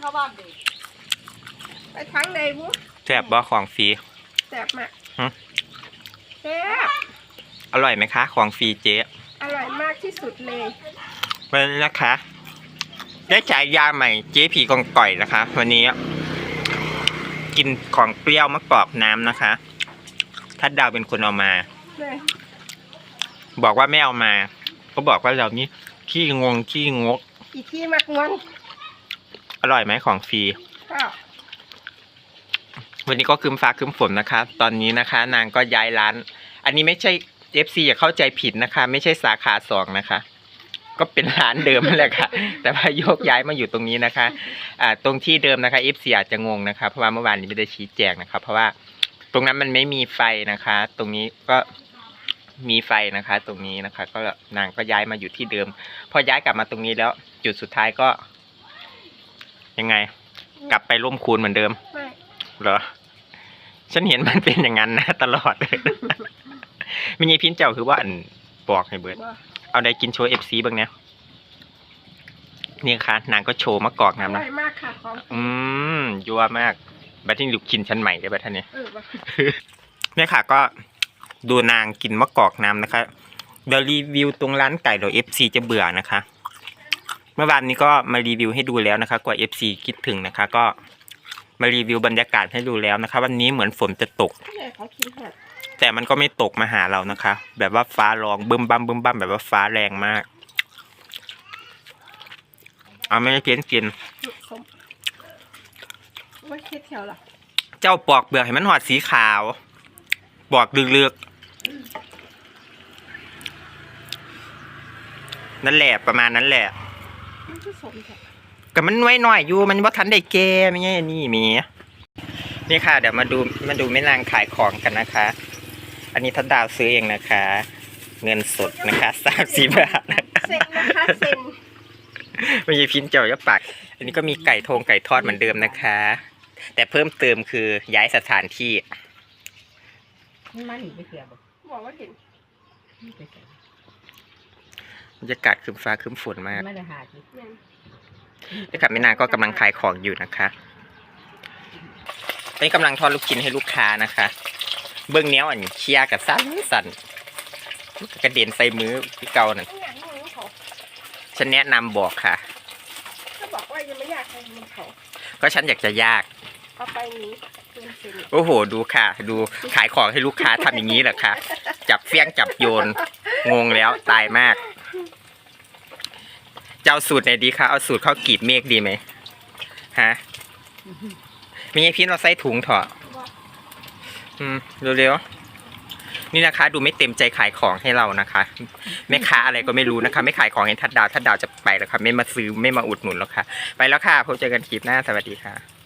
เข้าบ้านดิไปทั้งในบุแซ่บบ่ของฟรีแซ่บมากฮะแซ่บอร่อยไหมคะ ของฟรีเจ๊อร่อยมากที่สุดเลย วันนี้นะคะ ได้ฉายาใหม่เจ๊ผีกองก่อยนะคะ วันนี้ กินของเปรี้ยวมะกอกน้ำนะคะทัดดาวเป็นคนเอามา เลยบอกว่าไม่เอามา ก็บอกว่าเรานี่ขี้งงขี้งกอีที่มักงวนอ ร่อยไหมของฟรีก็วันนี้ก็คืมฟ้าคืมฝนนะคะ ตอนนี้นะคะ นางก็ย้ายร้าน อันนี้ไม่ใช่ FC อย่าเข้าใจผิดนะคะ ไม่ใช่สาขาสองนะคะ ก็เป็นร้านเดิมนั่นแหละค่ะ แต่ว่าโยกย้ายมาอยู่ตรงนี้นะคะ อ่า ตรงที่เดิมนะคะ FC อาจจะงงนะคะ เพราะว่าเมื่อวานนี้ไม่ได้ชี้แจงนะคะ เพราะว่าตรงนั้นมันไม่มีไฟนะคะ ตรงนี้ก็มีไฟนะคะ ตรงนี้นะคะ ก็นางก็ย้ายมาอยู่ที่เดิม พอย้ายกลับมาตรงนี้แล้ว จุดสุดท้ายก็ ยังไง กลับไปร่มคูณเหมือนเดิม ไม่เหรอ ฉันเห็นมันเป็นอย่างนั้นนะตลอดเลยมินิพินเจ้าคือว่าอันบอกให้เบิร์ดบ่เอาได้กินโชว์เอฟซีบ้างเนี่ยนี่ค่ะ นางก็โชว์มะกอกอน้ำร่นะอยมากค่ะของอืมยัวมากบัดที่ลูกกินชั้นใหม่ได้บัดท่านเนี่ยเออบ่เนี่ยค่ะก็ดูนางกินมะกอกน้ำนะคะ เดี๋ยวรีวิวตรงร้านไก่เดี๋ยวเอฟซีจะเบื่อนะคะ เมื่อวานนี้ก็มารีวิวให้ดูแล้วนะคะ กว่าเอฟซีคิดถึงนะคะ ก็มารีวิวบรรยากาศให้ดูแล้วนะคะ วันนี้เหมือนฝนจะตกแม่เขากินหัดแต่มันก็ไม่ตกมาหาเรานะคะ แบบว่าฟ้าร้องบึ้มบั้มบึ้มบั้มแบบว่าฟ้าแรงมาก เอาไม่ได้เพี้ยนกิน สมว่าเค็ดแถวล่ะเจ้าปอกเปลือกให้มันหอดสีขาวบอกลึกๆนั่นแหละประมาณนั้นแหละ มันคือสมแท้ก็มันน้อยหน่อยๆอยู่มันว่าทันได้แก่ไม่ใช่นี่มีนี่ค่ะ เดี๋ยวมาดูมาดูแม่นางขายของกันนะคะ อันนี้ทัดดาวซื้อเองนะคะ เงินสดนะคะสามสิบบาทนะคะเซ็นนะคะเซ็นไม่ใช่พินเจ้าจะปากอันนี้ก็มีไก่ทงไก่ทอดเหมือนเดิมนะคะ แต่เพิ่มเติมคือย้ายสถานที่นี่มาหนีไปเสียบ่บอกว่าเห็นนี่ไปเสีย บรรยากาศคืมฟ้าคืมฝนมากไม่ได้หาจิแม่นนี่ค่ะแม่นางก็กำลังขายของอยู่นะคะตอนนี้กำลังทอดลูกชิ้นให้ลูกค้านะคะ เบื้องเนี้ยอันเคียกับสั้นสั่นกระเด็นใส่มือพี่เกานั่นข้างหลังมือเขาฉันแนะนำบอกค่ะถ้าบอกว่ายังไม่อยากให้มือเขาก็ฉันอยากจะยาก เอาไปนี้เซ็นเซ็นโอ้โห ดูค่ะ ดูขายของให้ลูกค้าทำอย่างนี้เหรอคะจับเฟี้ยงจับโยน งงแล้วตายมาก เจ้าสูตรไหนดีคะเอาสูตรข้าวกรีบเมฆดีไหมฮะมีไอ้พี่เราใส่ถุงเถอะอืมเร็วๆนี่นะคะ ดูไม่เต็มใจขายของให้เรานะคะแม่ค้าอะไรก็ไม่รู้นะคะ ไม่ขายของให้ทัดดาวทัดดาวจะไปแล้วค่ะ ไม่มาซื้อไม่มาอุดหนุนแล้วค่ะ ไปแล้วค่ะพบเจอกันคลิปหน้าสวัสดีค่ะ